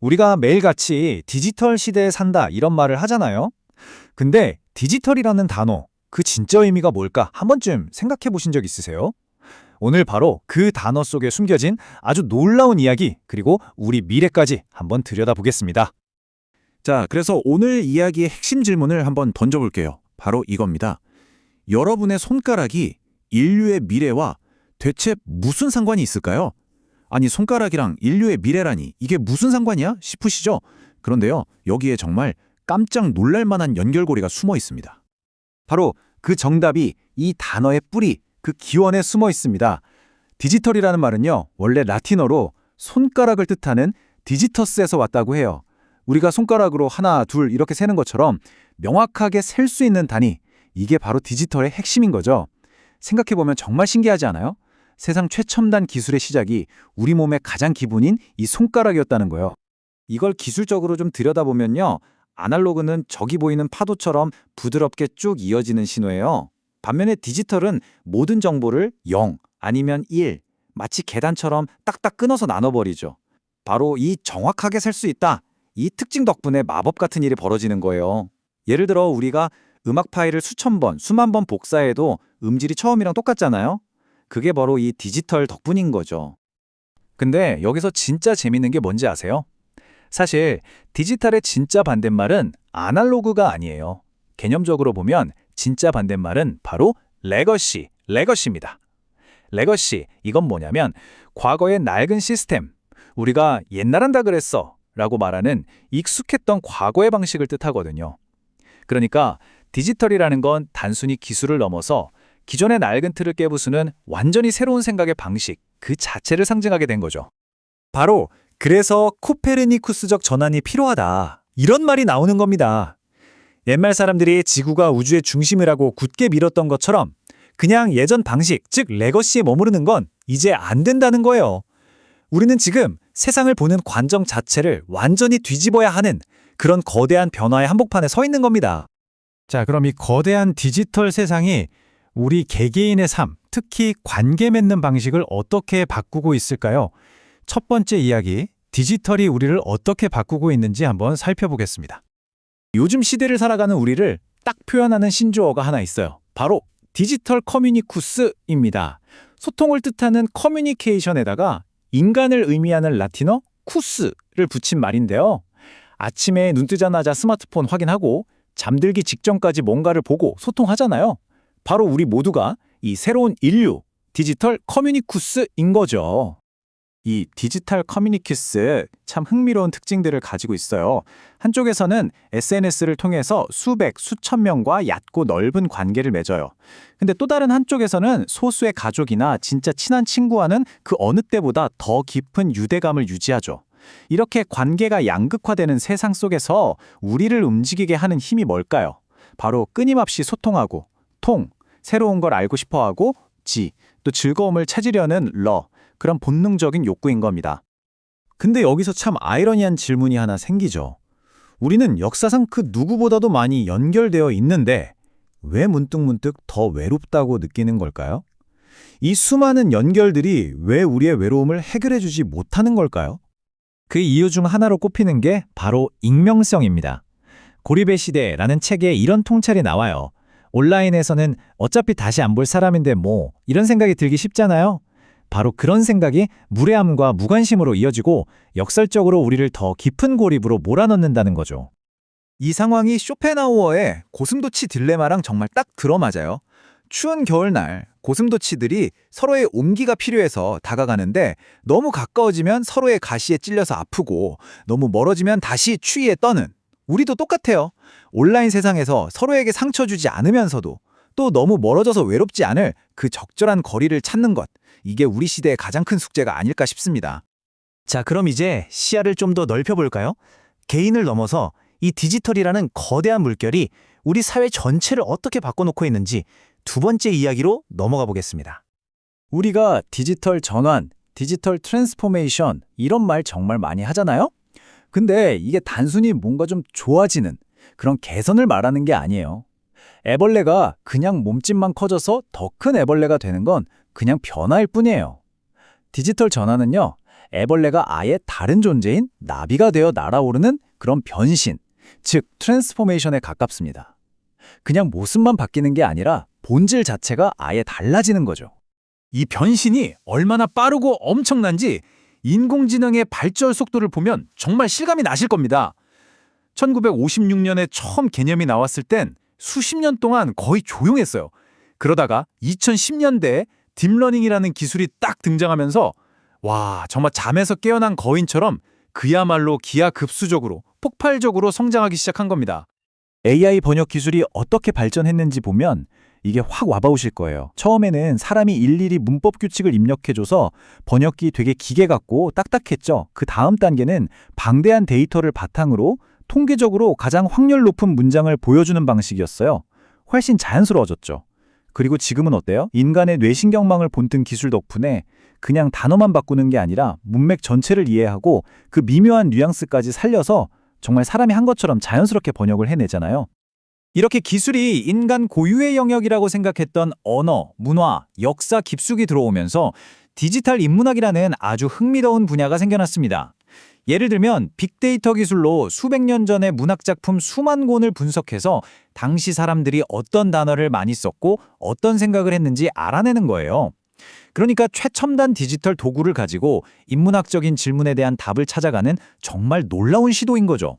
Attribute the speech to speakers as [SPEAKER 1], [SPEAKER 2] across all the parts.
[SPEAKER 1] 우리가 매일같이 디지털 시대에 산다 이런 말을 하잖아요. 근데 디지털이라는 단어, 그 진짜 의미가 뭘까 한 번쯤 생각해 보신 적 있으세요? 오늘 바로 그 단어 속에 숨겨진 아주 놀라운 이야기, 그리고 우리 미래까지 한번 들여다보겠습니다.
[SPEAKER 2] 자, 그래서 오늘 이야기의 핵심 질문을 한번 던져볼게요. 바로 이겁니다. 여러분의 손가락이 인류의 미래와 대체 무슨 상관이 있을까요? 아니, 손가락이랑 인류의 미래라니 이게 무슨 상관이야? 싶으시죠? 그런데요, 여기에 정말 깜짝 놀랄 만한 연결고리가 숨어 있습니다.
[SPEAKER 1] 바로 그 정답이 이 단어의 뿌리, 그 기원에 숨어 있습니다. 디지털이라는 말은요, 원래 라틴어로 손가락을 뜻하는 디지터스에서 왔다고 해요. 우리가 손가락으로 하나, 둘 이렇게 세는 것처럼 명확하게 셀 수 있는 단위, 이게 바로 디지털의 핵심인 거죠. 생각해보면 정말 신기하지 않아요? 세상 최첨단 기술의 시작이 우리 몸의 가장 기본인 이 손가락이었다는 거예요. 이걸 기술적으로 좀 들여다보면요. 아날로그는 저기 보이는 파도처럼 부드럽게 쭉 이어지는 신호예요. 반면에 디지털은 모든 정보를 0 아니면 1, 마치 계단처럼 딱딱 끊어서 나눠버리죠. 바로 이 정확하게 셀 수 있다. 이 특징 덕분에 마법 같은 일이 벌어지는 거예요. 예를 들어 우리가 음악 파일을 수천 번, 수만 번 복사해도 음질이 처음이랑 똑같잖아요. 그게 바로 이 디지털 덕분인 거죠. 근데 여기서 진짜 재밌는 게 뭔지 아세요? 사실 디지털의 진짜 반대말은 아날로그가 아니에요. 개념적으로 보면 진짜 반대말은 바로 레거시, 레거시입니다. 레거시, 이건 뭐냐면 과거의 낡은 시스템, 우리가 옛날 한다 그랬어 라고 말하는 익숙했던 과거의 방식을 뜻하거든요. 그러니까 디지털이라는 건 단순히 기술을 넘어서 기존의 낡은 틀을 깨부수는 완전히 새로운 생각의 방식, 그 자체를 상징하게 된 거죠. 바로 그래서 코페르니쿠스적 전환이 필요하다. 이런 말이 나오는 겁니다. 옛말 사람들이 지구가 우주의 중심이라고 굳게 밀었던 것처럼 그냥 예전 방식, 즉 레거시에 머무르는 건 이제 안 된다는 거예요. 우리는 지금 세상을 보는 관점 자체를 완전히 뒤집어야 하는 그런 거대한 변화의 한복판에 서 있는 겁니다. 자, 그럼 이 거대한 디지털 세상이 우리 개개인의 삶, 특히 관계 맺는 방식을 어떻게 바꾸고 있을까요? 첫 번째 이야기, 디지털이 우리를 어떻게 바꾸고 있는지 한번 살펴보겠습니다. 요즘 시대를 살아가는 우리를 딱 표현하는 신조어가 하나 있어요. 바로 디지털 커뮤니쿠스입니다. 소통을 뜻하는 커뮤니케이션에다가 인간을 의미하는 라틴어 쿠스를 붙인 말인데요. 아침에 눈 뜨자마자 스마트폰 확인하고 잠들기 직전까지 뭔가를 보고 소통하잖아요. 바로 우리 모두가 이 새로운 인류, 디지털 커뮤니쿠스인 거죠. 이 디지털 커뮤니큐스 참 흥미로운 특징들을 가지고 있어요. 한쪽에서는 SNS를 통해서 수백, 수천 명과 얕고 넓은 관계를 맺어요. 근데 또 다른 한쪽에서는 소수의 가족이나 진짜 친한 친구와는 그 어느 때보다 더 깊은 유대감을 유지하죠. 이렇게 관계가 양극화되는 세상 속에서 우리를 움직이게 하는 힘이 뭘까요? 바로 끊임없이 소통하고 통, 새로운 걸 알고 싶어 하고 지, 또 즐거움을 찾으려는 러, 그런 본능적인 욕구인 겁니다. 근데 여기서 참 아이러니한 질문이 하나 생기죠. 우리는 역사상 그 누구보다도 많이 연결되어 있는데 왜 문득문득 더 외롭다고 느끼는 걸까요? 이 수많은 연결들이 왜 우리의 외로움을 해결해주지 못하는 걸까요? 그 이유 중 하나로 꼽히는 게 바로 익명성입니다. 고립의 시대라는 책에 이런 통찰이 나와요. 온라인에서는 어차피 다시 안 볼 사람인데 뭐 이런 생각이 들기 쉽잖아요. 바로 그런 생각이 무례함과 무관심으로 이어지고 역설적으로 우리를 더 깊은 고립으로 몰아넣는다는 거죠. 이 상황이 쇼펜하우어의 고슴도치 딜레마랑 정말 딱 들어맞아요. 추운 겨울날 고슴도치들이 서로의 온기가 필요해서 다가가는데 너무 가까워지면 서로의 가시에 찔려서 아프고 너무 멀어지면 다시 추위에 떠는 우리도 똑같아요. 온라인 세상에서 서로에게 상처 주지 않으면서도 또 너무 멀어져서 외롭지 않을 그 적절한 거리를 찾는 것. 이게 우리 시대의 가장 큰 숙제가 아닐까 싶습니다. 자, 그럼 이제 시야를 좀 더 넓혀볼까요? 개인을 넘어서 이 디지털이라는 거대한 물결이 우리 사회 전체를 어떻게 바꿔놓고 있는지 두 번째 이야기로 넘어가 보겠습니다. 우리가 디지털 전환, 디지털 트랜스포메이션 이런 말 정말 많이 하잖아요? 근데 이게 단순히 뭔가 좀 좋아지는 그런 개선을 말하는 게 아니에요. 애벌레가 그냥 몸집만 커져서 더 큰 애벌레가 되는 건 그냥 변화일 뿐이에요. 디지털 전환은요, 애벌레가 아예 다른 존재인 나비가 되어 날아오르는 그런 변신, 즉 트랜스포메이션에 가깝습니다. 그냥 모습만 바뀌는 게 아니라 본질 자체가 아예 달라지는 거죠.
[SPEAKER 2] 이 변신이 얼마나 빠르고 엄청난지 인공지능의 발전 속도를 보면 정말 실감이 나실 겁니다. 1956년에 처음 개념이 나왔을 땐 수십 년 동안 거의 조용했어요. 그러다가 2010년대에 딥러닝이라는 기술이 딱 등장하면서 와, 정말 잠에서 깨어난 거인처럼 그야말로 기하급수적으로 폭발적으로 성장하기 시작한 겁니다.
[SPEAKER 1] AI 번역 기술이 어떻게 발전했는지 보면 이게 확 와닿으실 거예요. 처음에는 사람이 일일이 문법 규칙을 입력해줘서 번역기 되게 기계 같고 딱딱했죠. 그 다음 단계는 방대한 데이터를 바탕으로 통계적으로 가장 확률 높은 문장을 보여주는 방식이었어요. 훨씬 자연스러워졌죠. 그리고 지금은 어때요? 인간의 뇌신경망을 본뜬 기술 덕분에 그냥 단어만 바꾸는 게 아니라 문맥 전체를 이해하고 그 미묘한 뉘앙스까지 살려서 정말 사람이 한 것처럼 자연스럽게 번역을 해내잖아요. 이렇게 기술이 인간 고유의 영역이라고 생각했던 언어, 문화, 역사 깊숙이 들어오면서 디지털 인문학이라는 아주 흥미로운 분야가 생겨났습니다. 예를 들면 빅데이터 기술로 수백 년 전의 문학작품 수만 권을 분석해서 당시 사람들이 어떤 단어를 많이 썼고 어떤 생각을 했는지 알아내는 거예요. 그러니까 최첨단 디지털 도구를 가지고 인문학적인 질문에 대한 답을 찾아가는 정말 놀라운 시도인 거죠.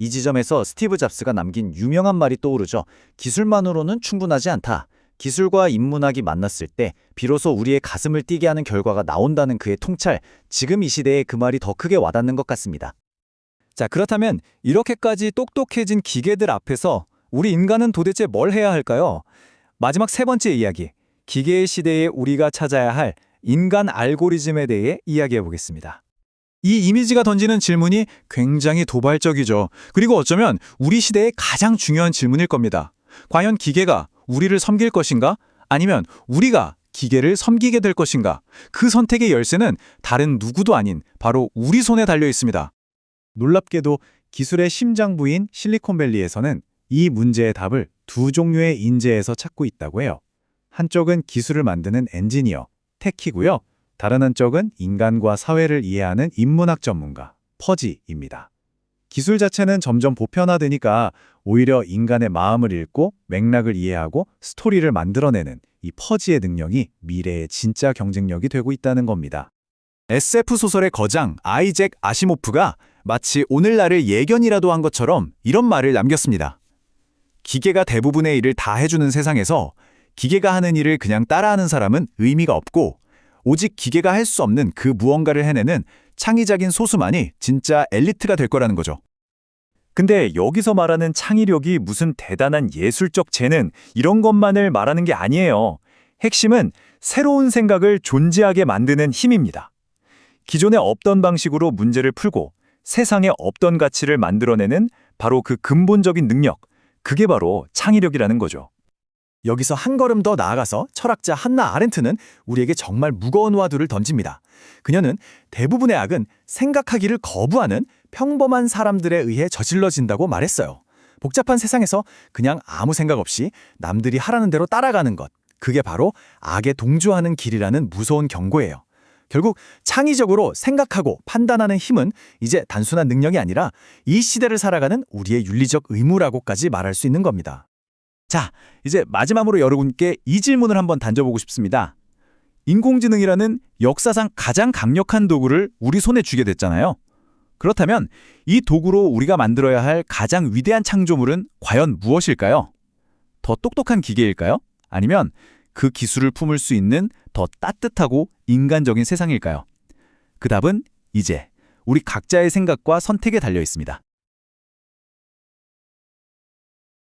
[SPEAKER 1] 이 지점에서 스티브 잡스가 남긴 유명한 말이 떠오르죠. 기술만으로는 충분하지 않다. 기술과 인문학이 만났을 때 비로소 우리의 가슴을 뛰게 하는 결과가 나온다는 그의 통찰. 지금 이 시대에 그 말이 더 크게 와닿는 것 같습니다. 자, 그렇다면 이렇게까지 똑똑해진 기계들 앞에서 우리 인간은 도대체 뭘 해야 할까요? 마지막 세 번째 이야기. 기계의 시대에 우리가 찾아야 할 인간 알고리즘에 대해 이야기해 보겠습니다. 이 이미지가 던지는 질문이 굉장히 도발적이죠. 그리고 어쩌면 우리 시대의 가장 중요한 질문일 겁니다. 과연 기계가 우리를 섬길 것인가? 아니면 우리가 기계를 섬기게 될 것인가? 그 선택의 열쇠는 다른 누구도 아닌 바로 우리 손에 달려 있습니다. 놀랍게도 기술의 심장부인 실리콘밸리에서는 이 문제의 답을 두 종류의 인재에서 찾고 있다고 해요. 한쪽은 기술을 만드는 엔지니어, 테키고요. 다른 한쪽은 인간과 사회를 이해하는 인문학 전문가, 퍼지입니다. 기술 자체는 점점 보편화되니까 오히려 인간의 마음을 읽고 맥락을 이해하고 스토리를 만들어내는 이 퍼지의 능력이 미래의 진짜 경쟁력이 되고 있다는 겁니다. SF 소설의 거장 아이잭 아시모프가 마치 오늘날을 예견이라도 한 것처럼 이런 말을 남겼습니다. 기계가 대부분의 일을 다 해주는 세상에서 기계가 하는 일을 그냥 따라하는 사람은 의미가 없고 오직 기계가 할 수 없는 그 무언가를 해내는 창의적인 소수만이 진짜 엘리트가 될 거라는 거죠. 근데 여기서 말하는 창의력이 무슨 대단한 예술적 재능 이런 것만을 말하는 게 아니에요. 핵심은 새로운 생각을 존재하게 만드는 힘입니다. 기존에 없던 방식으로 문제를 풀고 세상에 없던 가치를 만들어내는 바로 그 근본적인 능력, 그게 바로 창의력이라는 거죠. 여기서 한 걸음 더 나아가서 철학자 한나 아렌트는 우리에게 정말 무거운 화두를 던집니다. 그녀는 대부분의 악은 생각하기를 거부하는 평범한 사람들에 의해 저질러진다고 말했어요. 복잡한 세상에서 그냥 아무 생각 없이 남들이 하라는 대로 따라가는 것. 그게 바로 악에 동조하는 길이라는 무서운 경고예요. 결국 창의적으로 생각하고 판단하는 힘은 이제 단순한 능력이 아니라 이 시대를 살아가는 우리의 윤리적 의무라고까지 말할 수 있는 겁니다. 자, 이제 마지막으로 여러분께 이 질문을 한번 던져보고 싶습니다. 인공지능이라는 역사상 가장 강력한 도구를 우리 손에 쥐게 됐잖아요. 그렇다면 이 도구로 우리가 만들어야 할 가장 위대한 창조물은 과연 무엇일까요? 더 똑똑한 기계일까요? 아니면 그 기술을 품을 수 있는 더 따뜻하고 인간적인 세상일까요? 그 답은 이제 우리 각자의 생각과 선택에 달려 있습니다.